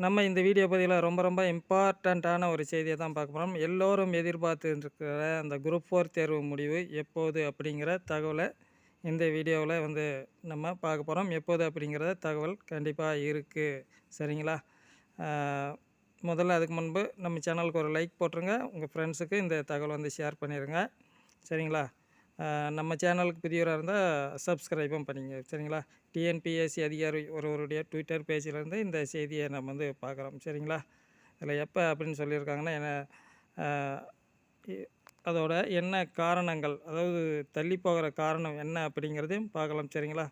நம்ம இந்த வீடியோ பதிவில் ரொம்ப ரொம்ப இம்பார்ட்டண்ட்டான ஒரு செய்தியை தான் பார்க்க போகிறோம் எல்லோரும் எதிர்பார்த்துருக்கிற அந்த குரூப் ஃபோர் தேர்வு முடிவு எப்போது அப்படிங்கிற தகவலை இந்த வீடியோவில் வந்து நம்ம பார்க்க போகிறோம் எப்போது அப்படிங்கிற தகவல் கண்டிப்பாக இருக்குது சரிங்களா? முதல்ல அதுக்கு முன்பு நம்ம சேனலுக்கு ஒரு லைக் போட்டுருங்க. உங்கள் ஃப்ரெண்ட்ஸுக்கு இந்த தகவல் வந்து ஷேர் பண்ணிடுங்க சரிங்களா? நம்ம சேனலுக்கு புதியவராக இருந்தால் சப்ஸ்கிரைபும் பண்ணிங்க. சரிங்களா? டிஎன்பிஎஸ்சி அதிகாரி ஒருவருடைய ட்விட்டர் பேஜிலேருந்து இந்த செய்தியை நம்ம வந்து பார்க்குறோம் சரிங்களா? இதில் எப்போ அப்படின்னு சொல்லியிருக்காங்கன்னா என்ன அதோட என்ன காரணங்கள் அதாவது தள்ளி போகிற காரணம் என்ன அப்படிங்கிறதையும் பார்க்கலாம் சரிங்களா?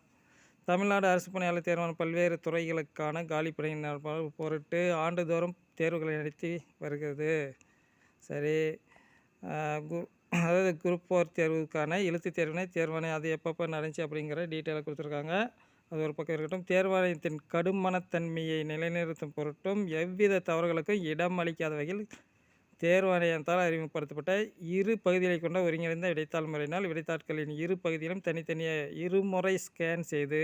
தமிழ்நாடு அரசு பணியாளர் தேர்வான பல்வேறு துறைகளுக்கான காலி பணியினர் பொருட்டு ஆண்டுதோறும் தேர்வுகளை நடத்தி வருகிறது. சரி. கு அதாவது குரூப் ஃபோர் தேர்வுக்கான எழுத்து தேர்வினை தேர்வாணை அது எப்பப்போ நடந்துச்சு அப்படிங்கிற டீட்டெயிலாக கொடுத்துருக்காங்க. அது ஒரு பக்கம் இருக்கட்டும். தேர்வாணையத்தின் கடுமனத்தன்மையை நிலைநிறுத்தும் பொருட்டும் எவ்வித தவறுகளுக்கும் இடம் அளிக்காத வகையில் தேர்வாணையத்தால் அறிமுகப்படுத்தப்பட்ட இரு பகுதிகளை கொண்ட ஒருங்கிணைந்த விடைத்தாள் முறையினால் விடைத்தாட்களின் இரு பகுதியிலும் தனித்தனியாக இருமுறை ஸ்கேன் செய்து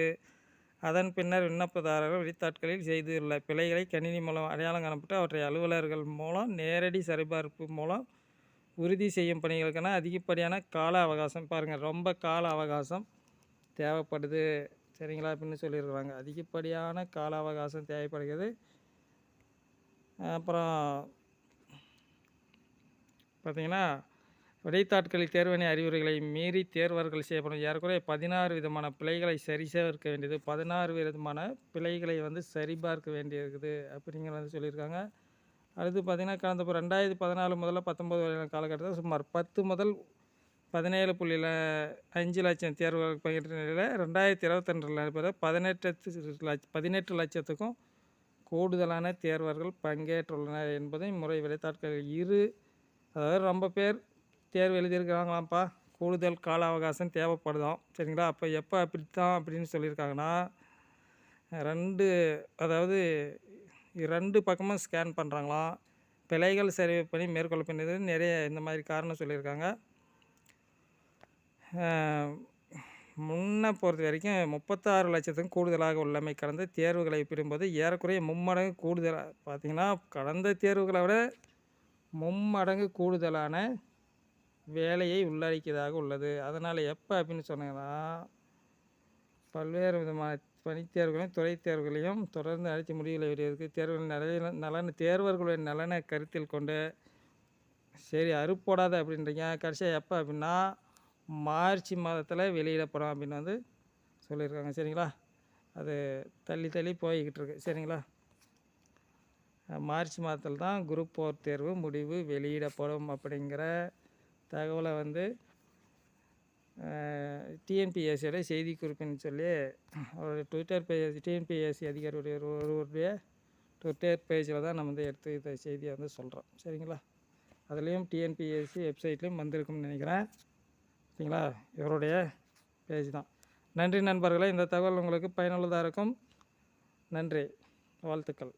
அதன் பின்னர் விண்ணப்பதாரர்கள் விடைத்தாட்களில் செய்துள்ள பிழைகளை கணினி மூலம் அடையாளம் காணப்பட்டு அவற்றை அலுவலர்கள் மூலம் நேரடி சரிபார்ப்பு மூலம் உறுதி செய்யும் பணிகளுக்கான அதிகப்படியான கால அவகாசம். பாருங்கள் ரொம்ப கால அவகாசம் தேவைப்படுது. சரிங்களா? அப்படின்னு சொல்லியிருக்கிறாங்க அதிகப்படியான கால அவகாசம் தேவைப்படுகிறது. அப்புறம் பார்த்தீங்கன்னா விடைத்தாட்களில் தேர்வணி அறிவுரைகளை மீறி தேர்வர்கள் செய்யப்படும். ஏறக்குறைய பதினாறு விதமான பிழைகளை சரி சேர்க்க வேண்டியது பதினாறு விதமான பிழைகளை வந்து சரிபார்க்க வேண்டியிருக்குது அப்படிங்கிறத வந்து சொல்லியிருக்காங்க. அடுத்து பார்த்திங்கன்னா கடந்த இப்போ ரெண்டாயிரத்தி பதினாலு முதல்ல பத்தொம்பது வரையான காலகட்டத்தில் சுமார் பத்து முதல் பதினேழு புள்ளியில் அஞ்சு லட்சம் தேர்வுகள் பங்கேற்ற நிலையில் ரெண்டாயிரத்தி இருபத்தொன்றில் நடைபெற பதினெட்டு லட்ச பதினெட்டு லட்சத்துக்கும் கூடுதலான தேர்வர்கள் பங்கேற்றுள்ளனர் என்பதை முறை விடைத்தாட்கள் இரு அதாவது ரொம்ப பேர் தேர்வு எழுதியிருக்கிறாங்களாம்ப்பா. கூடுதல் கால அவகாசம் தேவைப்படுதாம் சரிங்களா? அப்போ எப்போ அப்படித்தான் அப்படின்னு சொல்லியிருக்காங்கன்னா ரெண்டு அதாவது ரெண்டு பக்கமும் ஸ்கேன் பண்ணுறாங்களாம். பிழைகள் சரி பண்ணி மேற்கொள்ளப்படுது நிறைய இந்த மாதிரி காரணம் சொல்லியிருக்காங்க. முன்ன பொறுத்த வரைக்கும் முப்பத்தாறு லட்சத்துக்கும் கூடுதலாக உள்ளமை கடந்த தேர்வுகளை ஒப்பிடும்போது ஏறக்குறைய மும்மடங்கு கூடுதலாக பார்த்தீங்கன்னா கடந்த தேர்வுகளை விட மும்மடங்கு கூடுதலான வேலையை உள்ளடக்கியதாக உள்ளது. அதனால் எப்போ அப்படின்னு சொன்னீங்கன்னா பல்வேறு விதமான பணித்தேர்வுகளையும் துறை தேர்வுகளையும் தொடர்ந்து நடத்தி முடிவுகளை வருவதற்கு தேர்வுகள் நலன நலன் தேர்வர்களுடைய நலனை கருத்தில் கொண்டு சரி அறுப்போடாத அப்படின்றீங்க. கடைசியாக எப்போ அப்படின்னா மார்ச் மாதத்தில் வெளியிடப்படும் அப்படின்னு வந்து சொல்லியிருக்காங்க. சரிங்களா? அது தள்ளி தள்ளி போய்கிட்டு இருக்கு. சரிங்களா? மார்ச் மாதத்தில் தான் குரூப் ஃபோர் தேர்வு முடிவு வெளியிடப்படும் அப்படிங்கிற தகவலை வந்து டிஎன்பிஎஸ்சியோட செய்தி குறிப்புன்னு சொல்லி ஒரு ட்விட்டர் பேஜ் டிஎன்பிஎஸ்சி அதிகாரியுடைய ஒரு- ஒருவருடைய ட்விட்டர் பேஜில் தான் நம்ம வந்து எடுத்து இந்த செய்தியை வந்து சொல்கிறோம் சரிங்களா? அதுலேயும் டிஎன்பிஎஸ்சி வெப்சைட்லேயும் வந்திருக்கும்னு நினைக்கிறேன். சரிங்களா? இவருடைய பேஜ் தான். நன்றி நண்பர்களே. இந்த தகவல் உங்களுக்கு பயனுள்ளதாக இருக்கும். நன்றி. வாழ்த்துக்கள்.